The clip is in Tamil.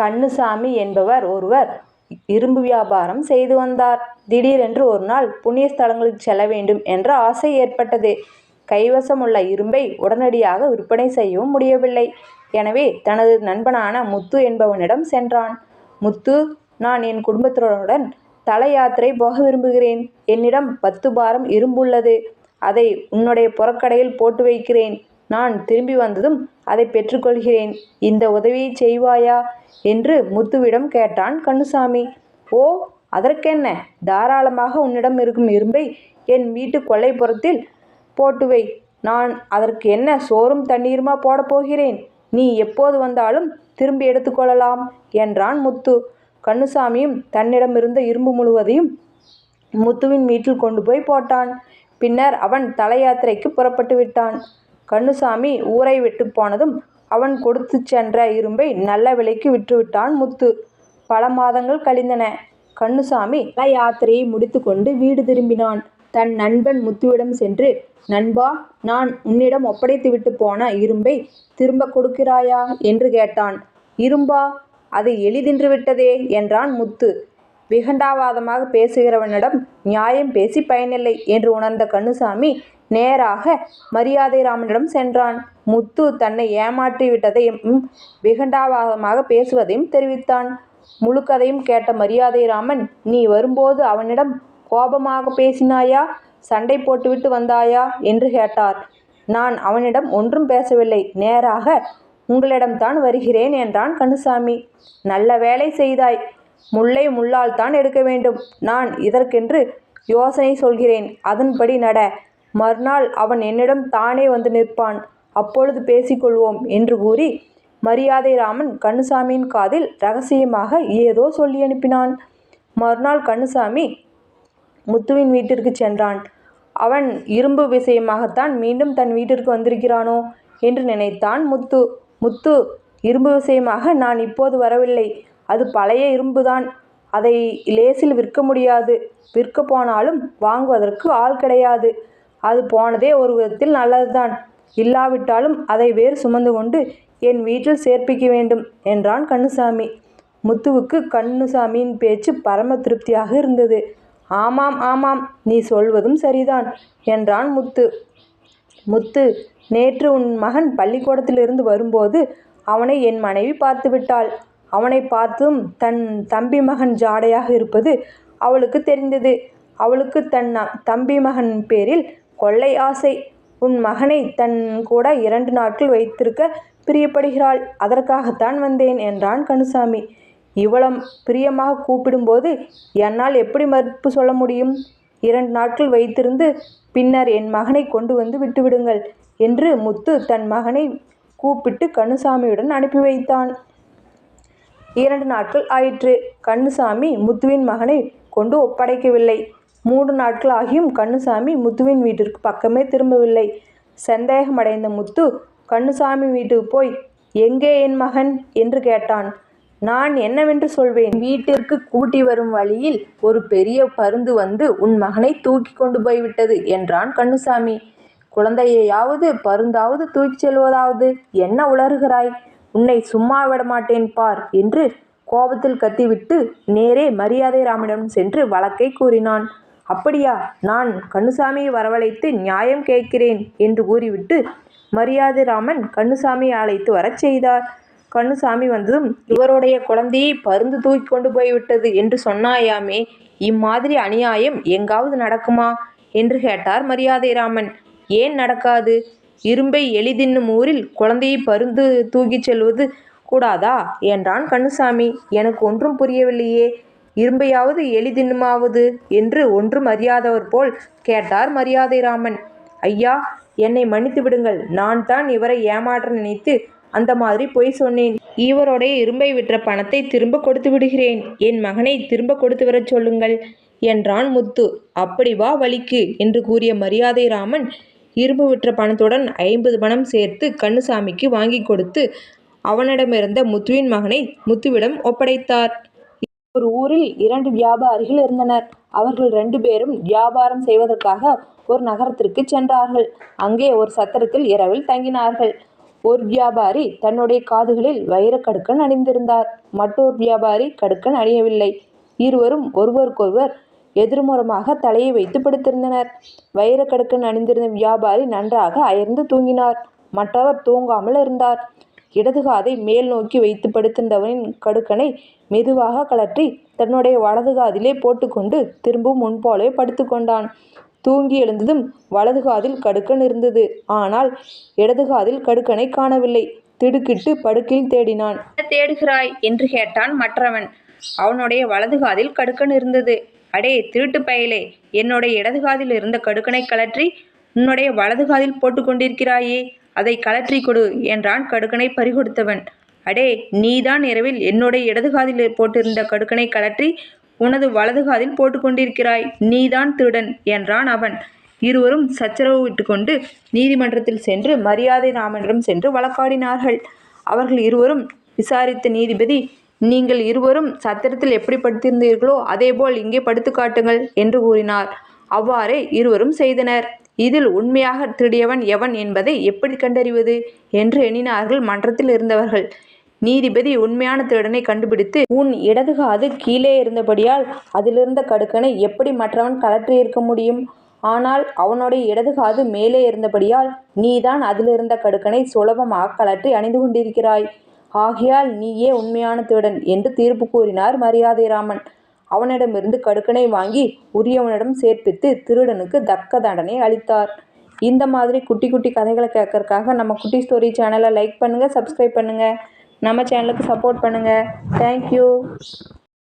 கண்ணுசாமி என்பவர் ஒருவர் இரும்பு வியாபாரம் செய்து வந்தார். திடீரென்று ஒருநாள் புண்ணிய ஸ்தலங்களுக்கு செல்ல வேண்டும் என்ற ஆசை ஏற்பட்டது. கைவசம் உள்ள இரும்பை உடனடியாக விற்பனை செய்யவும் முடியவில்லை. எனவே தனது நண்பனான முத்து என்பவனிடம் சென்றான். முத்து நான் என் குடும்பத்தினருடன் தல யாத்திரை போக விரும்புகிறேன். என்னிடம் பத்து பாரம் இரும்புள்ளது. அதை உன்னுடைய புறக்கடையில் போட்டு வைக்கிறேன். நான் திரும்பி வந்ததும் அதைப் பெற்றுக்கொள்கிறேன் இந்த உதவியைச் செய்வாயா? என்று முத்துவிடம் கேட்டான் கண்ணுசாமி. ஓ அதற்கென்ன? தாராளமாக உன்னிடம் இருக்கும் இரும்பை என் வீட்டுக் கொல்லைப்புறத்தில் போட்டுவை நான் அதற்கு என்ன சோறும் தண்ணீருமா போடப் போகிறேன்? நீ எப்போது வந்தாலும் திரும்பி எடுத்துக்கொள்ளலாம் என்றான் முத்து. கண்ணுசாமியும் தன்னிடமிருந்த இரும்பு முழுவதையும் முத்துவின் வீட்டில் கொண்டு போய் போட்டான். பின்னர் அவன் தலையாத்திரைக்கு புறப்பட்டு விட்டான். கண்ணுசாமி ஊரை விட்டு போனதும் அவன் கொடுத்து சென்ற இரும்பை நல்ல விலைக்கு விற்றுவிட்டான் முத்து. பல மாதங்கள் கழிந்தன. கண்ணுசாமி தல யாத்திரையை முடித்து கொண்டு வீடு திரும்பினான். தன் நண்பன் முத்துவிடம் சென்று நண்பா நான் உன்னிடம் ஒப்படைத்து விட்டு போன இரும்பை திரும்பக் கொடுக்கிறாயா? என்று கேட்டான். இரும்பா? அது எளிதின்று விட்டதே என்றான் முத்து. விகண்டாவாதமாக பேசுகிறவனிடம் நியாயம் பேசி பயனில்லை என்று உணர்ந்த கண்ணுசாமி நேராக மரியாதை ராமனிடம் சென்றான். முத்து தன்னை ஏமாற்றிவிட்டதையும் விகண்டாவாதமாக பேசுவதையும் தெரிவித்தான். முழுக்கதையும் கேட்ட மரியாதை ராமன் நீ வரும்போது அவனிடம் கோபமாக பேசினாயா? சண்டை போட்டுவிட்டு வந்தாயா? என்று கேட்டார். நான் அவனிடம் ஒன்றும் பேசவில்லை. நேராக உங்களிடம்தான் வருகிறேன் என்றான் கனுசாமி நல்ல வேலை செய்தாய். முள்ளை முள்ளால்தான் எடுக்க வேண்டும். நான் இதற்கென்று யோசனை சொல்கிறேன். அதன்படி நட. மறுநாள் அவன் என்னிடம் தானே வந்து நிற்பான். அப்பொழுது பேசிக்கொள்வோம் என்று கூறி மரியாதை ராமன் கண்ணுசாமியின் காதில் ரகசியமாக ஏதோ சொல்லி அனுப்பினான் மறுநாள் கண்ணுசாமி முத்துவின் வீட்டிற்கு சென்றான். அவன் இரும்பு விஷயமாகத்தான் மீண்டும் தன் வீட்டிற்கு வந்திருக்கிறானோ? என்று நினைத்தான் முத்து. முத்து இரும்பு விஷயமாக நான் இப்போது வரவில்லை. அது பழைய இரும்புதான். அதை லேசில் விற்க முடியாது. விற்க போனாலும் வாங்குவதற்கு ஆள் கிடையாது. அது போனதே ஒரு விதத்தில் நல்லதுதான். இல்லாவிட்டாலும் அதை வேறு சுமந்து கொண்டு என் வீட்டில் சேர்ப்பிக்க வேண்டும் என்றான் கண்ணுசாமி. முத்துவுக்கு கண்ணுசாமியின் பேச்சு பரம திருப்தியாக இருந்தது. ஆமாம் ஆமாம் நீ சொல்வதும் சரிதான் என்றான் முத்து. முத்து நேற்று உன் மகன் பள்ளிக்கூடத்திலிருந்து வரும்போது அவனை என் மனைவி பார்த்துவிட்டாள். அவனை பார்த்தும் தன் தம்பி மகன் ஜாடையாக இருப்பது அவளுக்கு தெரிந்தது. அவளுக்கு தன் தம்பி மகன் பேரில் கொள்ளை ஆசை. உன் மகனை தன் கூட இரண்டு நாட்கள் வைத்திருக்க பிரியப்படுகிறாள். அதற்காகத்தான் வந்தேன் என்றான் கனுசாமி இவ்வளம் பிரியமாக கூப்பிடும்போது என்னால் எப்படி மறுப்பு சொல்ல முடியும்? இரண்டு நாட்கள் வைத்திருந்து பின்னர் என் மகனை கொண்டு வந்து விட்டுவிடுங்கள் என்று முத்து தன் மகனை கூப்பிட்டு கண்ணுசாமியுடன் அனுப்பி வைத்தான். இரண்டு நாட்கள் ஆயிற்று. கண்ணுசாமி முத்துவின் மகனை கொண்டு ஒப்படைக்கவில்லை. மூன்று நாட்கள் ஆகியும் கண்ணுசாமி முத்துவின் வீட்டிற்கு பக்கமே திரும்பவில்லை. சந்தேகமடைந்த முத்து கண்ணுசாமி வீட்டுக்கு போய் எங்கே என் மகன்? என்று கேட்டான். நான் என்னவென்று சொல்வேன்? வீட்டிற்கு கூட்டி வரும் வழியில் ஒரு பெரிய பருந்து வந்து உன் மகனைத் தூக்கிக் கொண்டு போய்விட்டது என்றான் கண்ணுசாமி. குழந்தையையாவது பருந்தாவது தூக்கிச் செல்வதாவது? என்ன உளறுகிறாய்? உன்னை சும்மா விடமாட்டேன் பார் என்று கோபத்தில் கத்திவிட்டு நேரே மரியாதை ராமனிடம் சென்று வழக்கை கூறினான். அப்படியா? நான் கண்ணுசாமியை வரவழைத்து நியாயம் கேட்கிறேன் என்று கூறிவிட்டு மரியாதைராமன் கண்ணுசாமியை அழைத்து வரச் செய்தார். கண்ணுசாமி வந்ததும் இவருடைய குழந்தையை பருந்து தூக்கி கொண்டு போய்விட்டது என்று சொன்னாயாமே இம்மாதிரி அநியாயம் எங்காவது நடக்குமா? என்று கேட்டார் மரியாதைராமன். ஏன் நடக்காது? இரும்பை எளிதின்னும் ஊரில் குழந்தையை பருந்து தூக்கிச் செல்வது கூடாதா? என்றான் கண்ணுசாமி. எனக்கு ஒன்றும் புரியவில்லையே. இரும்பையாவது எளிதின்னுமாவது என்று ஒன்றும் அறியாதவர் போல் கேட்டார் மரியாதை ராமன் ஐயா! என்னை மன்னித்து விடுங்கள். நான் தான் இவரை ஏமாற்ற நினைத்து அந்த மாதிரி பொய் சொன்னேன். இவருடைய இரும்பை விற்ற திரும்ப கொடுத்து விடுகிறேன் என் மகனை திரும்ப கொடுத்து வரச் சொல்லுங்கள் என்றான் முத்து. அப்படி வா வலிக்கு என்று கூறிய மரியாதை ராமன் இரும்பு விற்ற பணத்துடன் ஐம்பது பணம் சேர்த்து கண்ணுசாமிக்கு வாங்கிக் கொடுத்து அவனிடமிருந்த முத்துவின் மகனை முத்துவிடம் ஒப்படைத்தார். ஒரு ஊரில் இரண்டு வியாபாரிகள் இருந்தனர். அவர்கள் ரெண்டு பேரும் வியாபாரம் செய்வதற்காக ஒரு நகரத்திற்கு சென்றார்கள். அங்கே ஒரு சத்திரத்தில் இரவில் தங்கினார்கள். ஒரு வியாபாரி தன்னுடைய காதுகளில் வைரக் கடுக்கன் அணிந்திருந்தார் மற்றொரு வியாபாரி கடுக்கன் அணியவில்லை இருவரும் ஒருவருக்கொருவர் எதிர்முறமாக தலையை வைத்து படுத்திருந்தனர் வைரக்கடுக்கன் அணிந்திருந்த வியாபாரி நன்றாக அயர்ந்து தூங்கினார் மற்றவர் தூங்காமல் இருந்தார் இடது காதை மேல் நோக்கி வைத்து படுத்திருந்தவனின் கடுக்கனை மெதுவாக கழற்றி தன்னுடைய வலது காதிலே போட்டுக்கொண்டு திரும்பவும் முன்போலவே படுத்துக்கொண்டான். தூங்கி எழுந்ததும் வலது காதில் கடுக்கன் இருந்தது. ஆனால் இடது காதில் கடுக்கனை காணவில்லை. திடுக்கிட்டு படுக்கையில் தேடினான். தேடுகிறாய்? என்று கேட்டான் மற்றவன். அவனுடைய வலது காதில் கடுக்கன் இருந்தது. அடே திருட்டு பயலே! என்னுடைய இடது காதில் இருந்த கடுக்கனை கழற்றி உன்னுடைய வலது காதில் போட்டு கொண்டிருக்கிறாயே அதை கழற்றி கொடு என்றான் கடுக்கனை பறிகொடுத்தவன். அடே நீதான் இரவில் என்னுடைய இடது காதில் போட்டிருந்த கடுக்கனை கழற்றி உனது வலது காதில் போட்டுக்கொண்டிருக்கிறாய். நீதான் திருடன் என்றான் அவன். இருவரும் சச்சரவு விட்டுக்கொண்டு நீதிமன்றத்தில் சென்று மரியாதை ராமனிடம் சென்று வழக்காடினார்கள். அவர்கள் இருவரும் விசாரித்த நீதிபதி நீங்கள் இருவரும் சத்திரத்தில் எப்படி படுத்திருந்தீர்களோ அதேபோல் இங்கே படுத்து காட்டுங்கள் என்று கூறினார். அவ்வாறே இருவரும் செய்தனர். இதில் உண்மையாக திருடியவன் எவன் என்பதை எப்படி கண்டறிவது? என்று எண்ணினார்கள் மன்றத்தில் இருந்தவர்கள். நீதிபதி உண்மையான திருடனை கண்டுபிடித்து உன் இடது காது கீழே இருந்தபடியால் அதிலிருந்த கடுக்கனை எப்படி மற்றவன் கழற்றி இருக்க முடியும்? ஆனால் அவனுடைய இடது காது மேலே இருந்தபடியால் நீதான் அதிலிருந்த கடுக்கனை சுலபமாக கழற்றி அணிந்து கொண்டிருக்கிறாய். ஆகையால் நீயே உண்மையான திருடன் என்று தீர்ப்பு கூறினார் மரியாதை ராமன் அவனிடமிருந்து கடுக்கனை வாங்கி உரியவனிடம் சேர்ப்பித்து திருடனுக்கு தக்க தண்டனை அளித்தார். இந்த மாதிரி குட்டி குட்டி கதைகளை கேட்கறதுக்காக நம்ம குட்டி ஸ்டோரி சேனலை லைக் பண்ணுங்கள் சப்ஸ்கிரைப் பண்ணுங்கள் நம்ம சேனலுக்கு சப்போர்ட் பண்ணுங்கள் தேங்க்யூ